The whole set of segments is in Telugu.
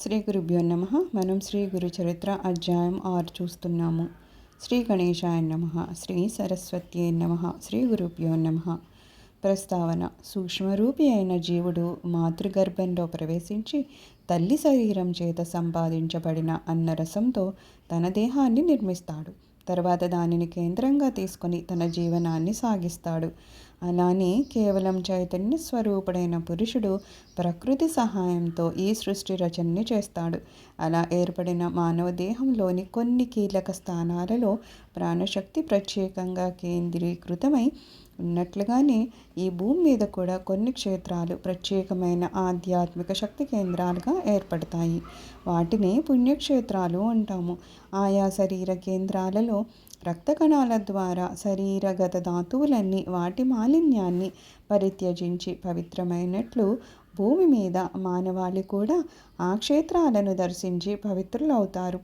శ్రీ గురుభ్యో నమ. మనం శ్రీ గురు చరిత్ర అధ్యాయం ఆరు చూస్తున్నాము. శ్రీ గణేశాయ నమ శ్రీ సరస్వతి నమ శ్రీ గురుభ్యో నమ. ప్రస్తావన సూక్ష్మరూపి అయిన జీవుడు మాతృగర్భంలో ప్రవేశించి తల్లి శరీరం చేత సంపాదించబడిన అన్నరసంతో తన దేహాన్ని నిర్మిస్తాడు. తర్వాత దానిని కేంద్రంగా తీసుకొని తన జీవనాన్ని సాగిస్తాడు. అలానే కేవలం చైతన్య స్వరూపుడైన పురుషుడు ప్రకృతి సహాయంతో ఈ సృష్టి రచనని చేస్తాడు. అలా ఏర్పడిన మానవ దేహంలోని కొన్ని కీలక స్థానాలలో ప్రాణశక్తి ప్రత్యేకంగా కేంద్రీకృతమై ఉన్నట్లుగానే ఈ భూమి మీద కూడా కొన్ని క్షేత్రాలు ప్రత్యేకమైన ఆధ్యాత్మిక శక్తి కేంద్రాలుగా ఏర్పడతాయి. వాటిని పుణ్యక్షేత్రాలు అంటాము. ఆయా శరీర కేంద్రాలలో రక్త కణాల ద్వారా శరీరగత ధాతువులన్నీ వాటి మాలిన్యాన్ని పరిత్యజించి పవిత్రమైనట్లు భూమి మీద మానవాళి కూడా ఆ క్షేత్రాలను దర్శించి పవిత్రులవుతారు.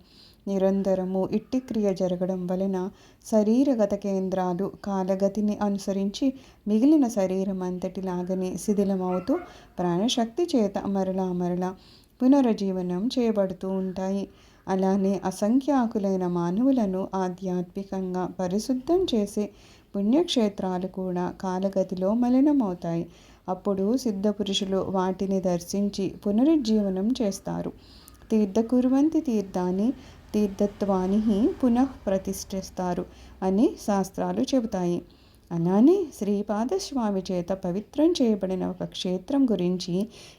నిరంతరము ఇట్టి క్రియ జరగడం వలన శరీరగత కేంద్రాలు కాలగతిని అనుసరించి మిగిలిన శరీరం అంతటిలాగనే శిథిలమవుతూ ప్రాణశక్తి చేత మరలా మరలా పునరుజ్జీవనం చేయబడుతూ ఉంటాయి. అలానే అసంఖ్యాకులైన మానవులను ఆధ్యాత్మికంగా పరిశుద్ధం చేసే పుణ్యక్షేత్రాలు కూడా కాలగతిలో మలినమవుతాయి. అప్పుడు సిద్ధపురుషులు వాటిని దర్శించి పునరుజ్జీవనం చేస్తారు. తీర్థకురువంతి తీర్థాన్ని తీర్థత్వాన్ని పునఃప్రతిష్ఠిస్తారు అని శాస్త్రాలు చెబుతాయి. అలానే శ్రీపాదస్వామి చేత పవిత్రం చేయబడిన ఒక క్షేత్రం గురించి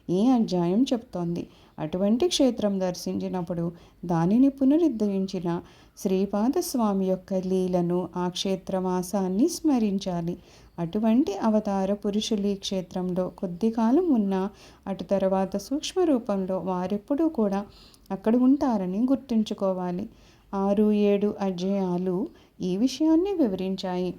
ఈ అధ్యాయం చెప్తోంది. అటువంటి క్షేత్రం దర్శించినప్పుడు దానిని పునరుద్ధరించిన శ్రీపాదస్వామి యొక్క లీలను ఆ క్షేత్రవాసాన్ని స్మరించాలి. అటువంటి అవతార పురుషులు ఈ క్షేత్రంలో కొద్ది కాలం ఉన్నా అటు తర్వాత సూక్ష్మ రూపంలో వారెప్పుడూ కూడా అక్కడ ఉంటారని గుర్తుంచుకోవాలి. ఆరు ఏడు అధ్యాయాలు ఈ విషయాన్ని వివరించాయి.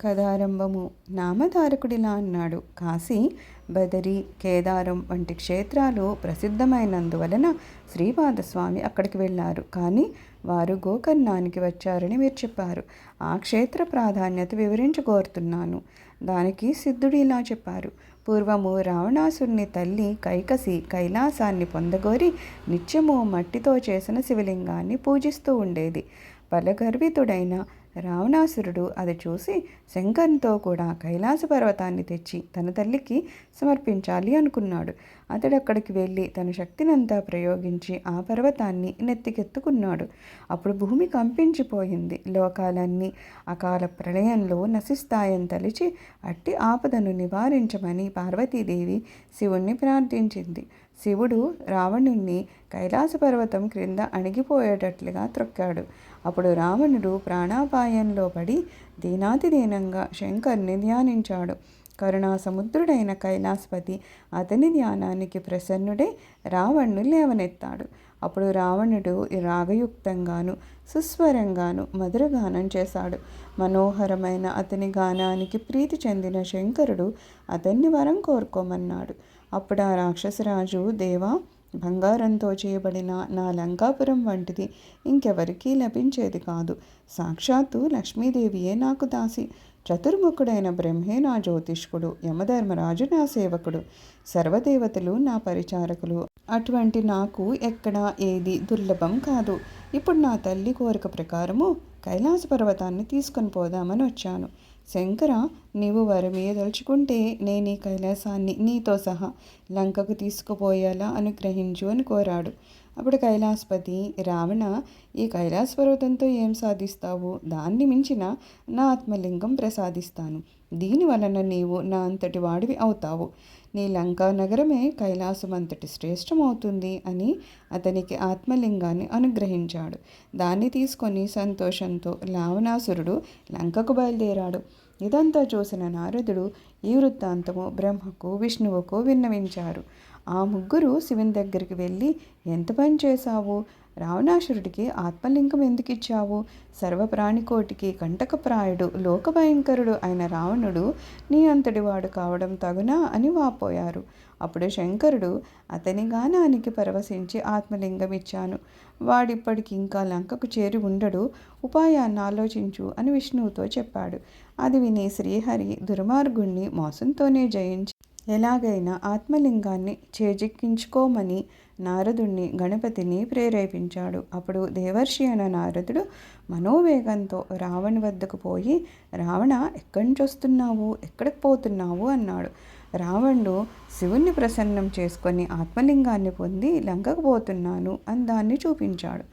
కథారంభము. నామధారకుడిలా అన్నాడు. కాశీ బదరి కేదారం వంటి క్షేత్రాలు ప్రసిద్ధమైనందువలన శ్రీపాదస్వామి అక్కడికి వెళ్ళారు. కానీ వారు గోకర్ణానికి వచ్చారని మీరు చెప్పారు. ఆ క్షేత్ర ప్రాధాన్యత వివరించుకోరుతున్నాను. దానికి సిద్ధుడు ఇలా చెప్పారు. పూర్వము రావణాసుని తల్లి కైకసి కైలాసాన్ని పొందగోరి నిత్యము మట్టితో చేసిన శివలింగాన్ని పూజిస్తూ ఉండేది. బలగర్వితుడైన రావణాసురుడు అది చూసి శంకర్తో కూడా కైలాస పర్వతాన్ని తెచ్చి తన తల్లికి సమర్పించాలి అనుకున్నాడు. అతడు అక్కడికి వెళ్ళి తన శక్తినంతా ప్రయోగించి ఆ పర్వతాన్ని నెత్తికెత్తుకున్నాడు. అప్పుడు భూమి కంపించిపోయింది. లోకాలన్నీ అకాల ప్రళయంలో నశిస్తాయని తలిచి అట్టి ఆపదను నివారించమని పార్వతీదేవి శివుణ్ణి ప్రార్థించింది. శివుడు రావణుణ్ణి కైలాస పర్వతం క్రింద అణిగిపోయేటట్లుగా త్రొక్కాడు. అప్పుడు రావణుడు ప్రాణాపాయంలో పడి దీనాతిదీనంగా శంకర్ని ధ్యానించాడు. కరుణాసముద్రుడైన కైలాసపతి అతని ధ్యానానికి ప్రసన్నుడై రావణ్ణు లేవనెత్తాడు. అప్పుడు రావణుడు రాగయుక్తంగాను సుస్వరంగాను మధురగానం చేశాడు. మనోహరమైన అతని గానానికి ప్రీతి చెందిన శంకరుడు అతన్ని వరం కోరుకోమన్నాడు. అప్పుడు ఆ రాక్షసరాజు దేవా బంగారంతో చేయబడిన నా లంకాపురం వంటిది ఇంకెవరికీ లభించేది కాదు. సాక్షాత్తు లక్ష్మీదేవియే నాకు దాసి. చతుర్ముఖుడైన బ్రహ్మే నా జ్యోతిష్కుడు యమధర్మరాజు నా సేవకుడు. సర్వదేవతలు నా పరిచారకులు. అటువంటి నాకు ఎక్కడా ఏది దుర్లభం కాదు. ఇప్పుడు నా తల్లి కోరిక ప్రకారము కైలాస పర్వతాన్ని తీసుకొని పోదామని వచ్చాను. శంకర నీవు వారి మీద తలుచుకుంటే నేను ఈ కైలాసాన్ని నీతో సహా లంకకు తీసుకుపోయేలా అనుగ్రహించు అని కోరాడు. అప్పుడు కైలాసపతి రావణ ఈ కైలాస పర్వతంతో ఏం సాధిస్తావు? దాన్ని మించిన నా ఆత్మలింగం ప్రసాదిస్తాను. దీని వలన నీవు నా అంతటి వాడివి అవుతావు. నీ లంకా నగరమే కైలాసమంతటి శ్రేష్టమవుతుంది అని అతనికి ఆత్మలింగాన్ని అనుగ్రహించాడు. దాన్ని తీసుకొని సంతోషంతో లావణాసురుడు లంకకు బయలుదేరాడు. ఇదంతా చూసిన నారదుడు ఈ వృత్తాంతము బ్రహ్మకు విష్ణువుకు విన్నవించారు. ఆ ముగ్గురు శివుని దగ్గరికి వెళ్ళి ఎంత పని చేశావు? రావణాసురుడికి ఆత్మలింగం ఎందుకు ఇచ్చావు? సర్వప్రాణికోటికి కంటకప్రాయుడు లోకభయంకరుడు అయిన రావణుడు నీ అంతటి వాడు కావడం తగునా అని వాపోయారు. అప్పుడు శంకరుడు అతని గానానికి పరవశించి ఆత్మలింగం ఇచ్చాను. వాడిప్పటికి ఇంకా లంకకు చేరి ఉండడు. ఉపాయాన్ని ఆలోచించు అని విష్ణువుతో చెప్పాడు. అది విని శ్రీహరి దుర్మార్గుణ్ణి మోసంతోనే జయించి ఎలాగైనా ఆత్మలింగాన్ని చేజిక్కించుకోమని నారదుణ్ణి గణపతిని ప్రేరేపించాడు. అప్పుడు దేవర్షి అయిన నారదుడు మనోవేగంతో రావణ్ వద్దకు పోయి రావణ ఎక్కడి నుంచి వస్తున్నావు ఎక్కడికి పోతున్నావు? అన్నాడు. రావణుడు శివుణ్ణి ప్రసన్నం చేసుకొని ఆత్మలింగాన్ని పొంది లంకకు పోతున్నాను అని దాన్ని చూపించాడు.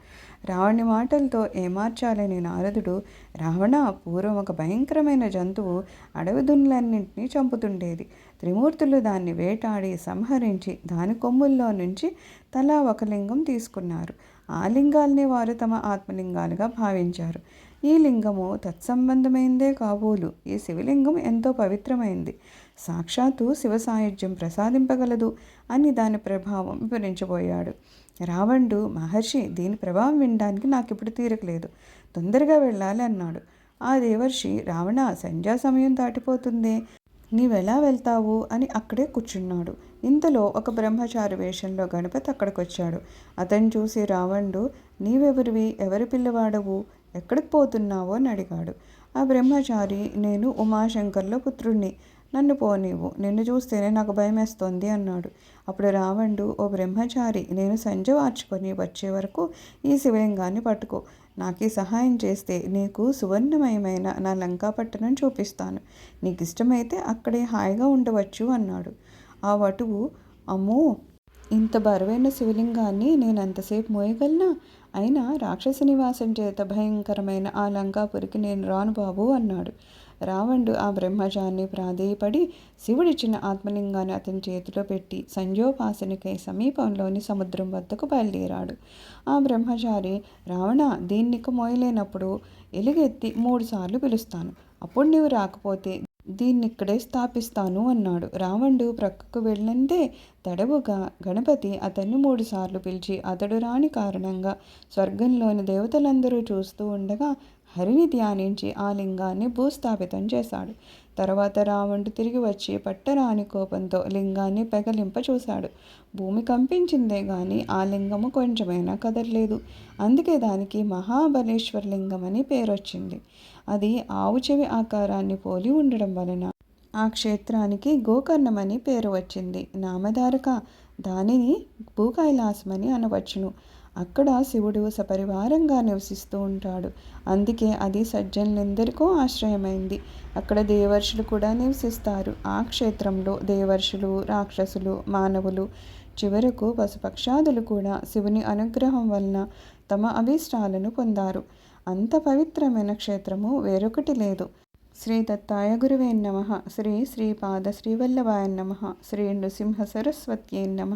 రావణి మాటలతో ఏమార్చాలని నారదుడు రావణ పూర్వం ఒక భయంకరమైన జంతువు అడవి దున్నులన్నింటినీ చంపుతుండేది. త్రిమూర్తులు దాన్ని వేటాడి సంహరించి దాని కొమ్ముల్లో నుంచి తలా ఒక లింగం తీసుకున్నారు. ఆ లింగాల్ని వారు తమ ఆత్మలింగాలుగా భావించారు. ఈ లింగము తత్సంబంధమైందే కాబోలు. ఈ శివలింగం ఎంతో పవిత్రమైంది. సాక్షాత్తు శివ సాయుధ్యం ప్రసాదింపగలదు అని దాని ప్రభావం వివరించబోయాడు. రావణుడు మహర్షి దీని ప్రభావం వినడానికి నాకు ఇప్పుడు తీరకలేదు తొందరగా వెళ్ళాలి అన్నాడు. ఆ దేవర్షి రావణ సంధ్యా సమయం దాటిపోతుంది. నీవెలా వెళ్తావు? అని అక్కడే కూర్చున్నాడు. ఇంతలో ఒక బ్రహ్మచారి వేషంలో గణపతి అక్కడికి వచ్చాడు అతను చూసి రావణుడు నీవెవరివి? ఎవరి పిల్లవాడవు? ఎక్కడికి పోతున్నావో? అని అడిగాడు. ఆ బ్రహ్మచారి నేను ఉమాశంకర్లో పుత్రుణ్ణి. నన్ను పోనీవు నిన్ను చూస్తేనే నాకు భయమేస్తోంది అన్నాడు. అప్పుడు రావణుడు ఓ బ్రహ్మచారి నేను సంజ వార్చుకొని వచ్చే వరకు ఈ శివలింగాన్ని పట్టుకో. నాకు ఈ సహాయం చేస్తే నీకు సువర్ణమయమైన నా లంకాపట్టణం చూపిస్తాను. నీకు ఇష్టమైతే అక్కడే హాయిగా ఉండవచ్చు అన్నాడు. ఆ వటువు అమ్మో ఇంత బరువైన శివలింగాన్ని నేను ఎంతసేపు మోయగలనా? అయినా రాక్షస నివాసం చేత భయంకరమైన ఆ లంకాపురికి నేను రాను బాబు అన్నాడు. రావణుడు ఆ బ్రహ్మజాన్ని ప్రాధేయపడి శివుడిచ్చిన ఆత్మలింగాన్ని అతని చేతిలో పెట్టి సంజోపాసనికై సమీపంలోని సముద్రం వద్దకు బయలుదేరాడు. ఆ బ్రహ్మచారి రావణ దీన్నికి మోయలేనప్పుడు ఎలుగెత్తి మూడుసార్లు పిలుస్తాను. అప్పుడు నీవు రాకపోతే దీన్నిక్కడే స్థాపిస్తాను అన్నాడు. రావణుడు ప్రక్కకు వెళ్ళంతే తడవుగా గణపతి అతన్ని మూడుసార్లు పిలిచి అతడు రాని కారణంగా స్వర్గంలోని దేవతలందరూ చూస్తూ ఉండగా హరిని ధ్యానించి ఆ లింగాన్ని భూస్థాపితం చేశాడు. తర్వాత రావణుడు తిరిగి వచ్చి పట్టరాని కోపంతో లింగాన్ని పెగలింప చూశాడు. భూమి కంపించిందే గాని ఆ లింగము కొంచెమైనా కదలలేదు. అందుకే దానికి మహాబలేశ్వర లింగం అని పేరొచ్చింది. అది ఆవు చెవి ఆకారాన్ని పోలి ఉండడం వలన ఆ క్షేత్రానికి గోకర్ణమని పేరు వచ్చింది. నామధారక దానిని భూకైలాసమని అనవచ్చును. అక్కడ శివుడు సపరివారంగా నివసిస్తూ ఉంటాడు. అందుకే అది సజ్జనులందరికో ఆశ్రయమైంది. అక్కడ దేవర్షులు కూడా నివసిస్తారు. ఆ క్షేత్రంలో దేవర్షులు రాక్షసులు మానవులు చివరకు పశుపక్షాదులు కూడా శివుని అనుగ్రహం వలన తమ అభీష్టాలను పొందారు. అంత పవిత్రమైన క్షేత్రము వేరొకటి లేదు. శ్రీ దత్తాయ గురువే నమ. శ్రీ శ్రీపాద శ్రీవల్లభాయ నమ. శ్రీ నృసింహ సరస్వత్యే నమ.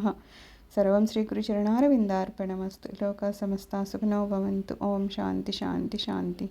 సర్వం శ్రీగురుచరణారవిందార్పణమస్తు లోక సమస్త సుఖనో భవంతు. ఓం శాంతి శాంతి శాంతి.